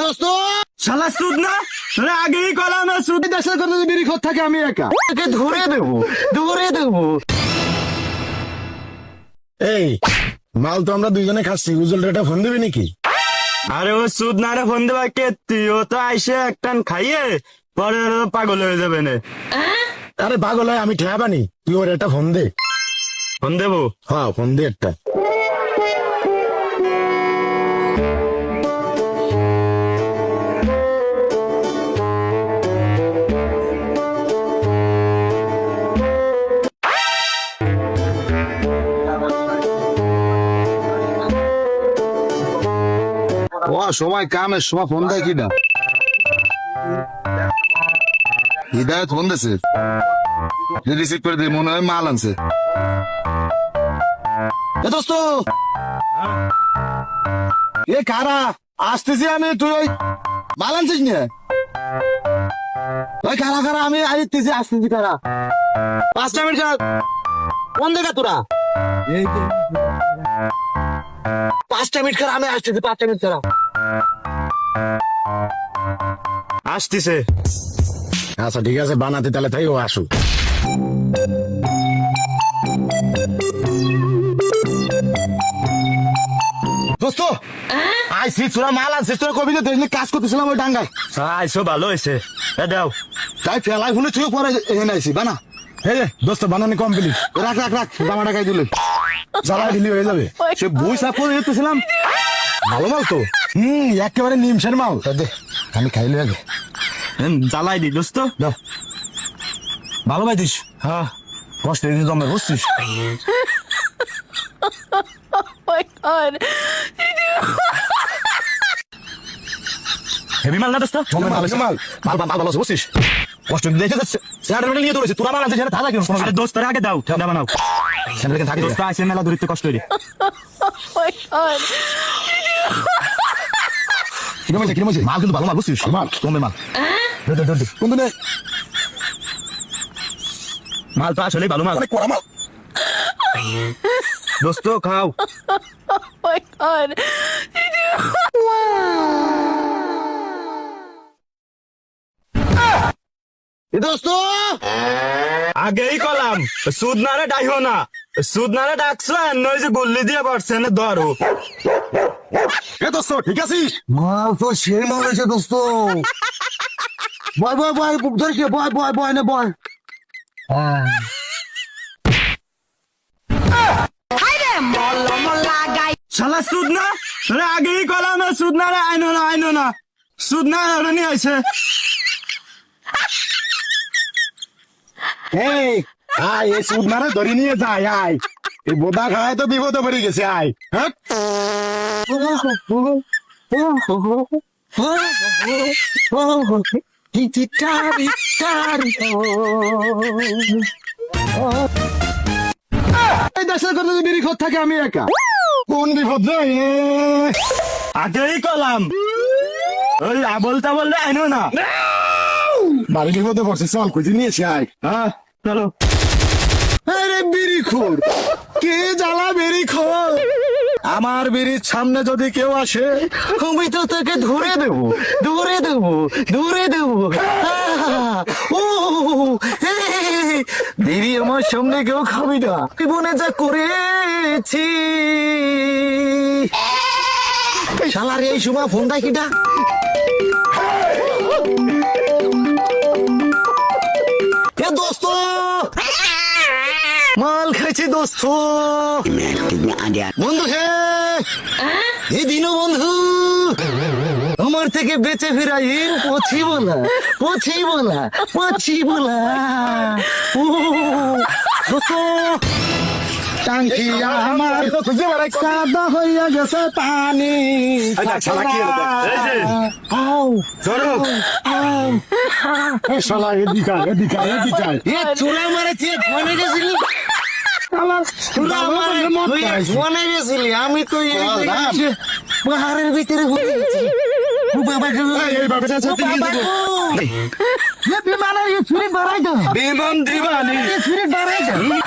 দোস্ত! শালা সুদ না? তোরা আগেই কলাম সুদ। যদি বিড়ি খোর থাকে আমি একা। একে ধরে দেবো ধরে দেবো। এই মাল তো আমরা দুইজনে খাচ্ছি উজ্জ্বল রেটা ফোন দিবি নাকি? আরে ও সুদ না রে ফোন দেবা কে? তুই ও তো আইসে একটান খাইয়ে পরে পাগল হয়ে যাবে না। আরে পাগল হয় আমি ঠেয়া তুই ওর একটা ফোন দে। ফোন দেবো? হ্যাঁ ফোন দে একটা। সময় কামের সময় ফোন দেয় কিনা? হৃদয়ত ফোন দিছে। রিসিভ করে দিই মনে হয় মাল আনছে। এ দোস্ত! এ কারা? আসতেছি আমি তুই ওই মাল আনছিস না? ওই কারা কারা? আমি আসতেছি আসতেছি কারা? পাঁচটা মিনিট কোন দেখা তোরা। পাঁচটা মিনিট কারা? আমি আসতেছি পাঁচটা মিনিট কারা আসতিছে। আচ্ছা ঠিক আছে বানাতে তাহলে তাই ও আসুক। দোস্ত আইসি তোরা মাল আনছিস তোরা কবি দেখলি কাজ করতেছিলাম ওই ডাঙ্গায়। আইসো ভালো হয়েছে। এ দাও। তাই ফেলাই শুনে তুই পরে এখানে আইসি বানা। হে রে দোস্ত বানানি কমপ্লিট রাখ রাখ রাখ জামাটা গাই দিলে জ্বালাই দিলি হয়ে যাবে। সে বই সাপ করে যেতেছিলাম। ভালো মাল তো। হুম একেবারে নিমসের মাল। তা দে আমি খাইলে আগে। জ্বালাই দি দোস্ত। ভালো পাইতিস? হ্যাঁ। কষ্ট দিয়ে জমে বুঝছিস। My god. হেভি মাল না দোস্ত? জমে মাল আছে মাল। মাল মাল ভালো আছে বুঝছিস? কষ্ট দিয়ে দেখে যাচ্ছে। স্যান্ডেল মেলে নিয়ে দৌড়েছে তোরা মাল আছে সেটা থাকা কেন দোস্ত আগে দাও ঠান্ডা বানাও। স্যান্ডেল থাকে দোস্ত আইসে মেলা দূরিত্ব কষ্ট. কিরম হয়েছে কিরম হয়েছে মাল কিন্তু ভালো মাল বুঝছিস? মাল। কমে মাল। দে দে দে দে কোন দিনে মাল তো আসলে ভালো মাল। অনেক কড়া মাল। দোস্ত খাও। My god. দোস্ত আগেই কলাম সুদ না রে ডাইও না। সুদ না রে ডাকছো আর নয় যে গুল্লি দিয়ে পড়ছে না ধরো। এ দোস্ত ঠিক আছিস? মাল তো সেই মাল হয়েছে দোস্ত। বয় বয় বয় ধরিস নে, বয় বয় বয় না বয়। শালা সুদ না রে আগেই কলাম না সুদ না রে আইনো না আইনো না। সুদ না রে নিয়ে আইছে এই আয় এই সুদ মারে ধরে নিয়ে যায় আয়। এই বোদা খায় তো বিপদে পড়ে গেছে আয়। হ্যাঁ? এই দেশের কথা যদি থাকে, আমি একা। কোন বিপদ? আগেই কলাম। ওই আবল তাবল আইনো না। বাড়ি বিপদে পড়ছে, চল, খুঁজে নিয়েছে আয়। হ্যাঁ চলো। আরে বিড়ি খোর কে জ্বালা বিড়ি খোর আমার বিড়ির সামনে যদি কেউ আসে, আমি তো তাকে ধরে দেব ধরে দেব ধরে দেব! ও বিড়ি আমার সামনে কেউ খাবি না। জীবনে যা করেছি। শালার এই সময় ফোন কিটা? এ দোস্ত! মাল খাইছি দোস্ত। বন্ধু হে এই দিনও বন্ধু আমার থেকে বেঁচে ফেরা এর পছি বলা পছি বলা পছি বলা ও দোস্ত টাঙ্কি আমার সাদা হইয়া গেছে পানি। এ শালা এদিকে আয়, এদিকে আয়, এদিকে আয়। এ চুলা মারেছে ফোনে গেছিলি? আমি তো পাহাড়ের ভিতরে বিমানের ছুরি বাড়াই দাও বিমান দিবানি ছুরি বাড়াই দাও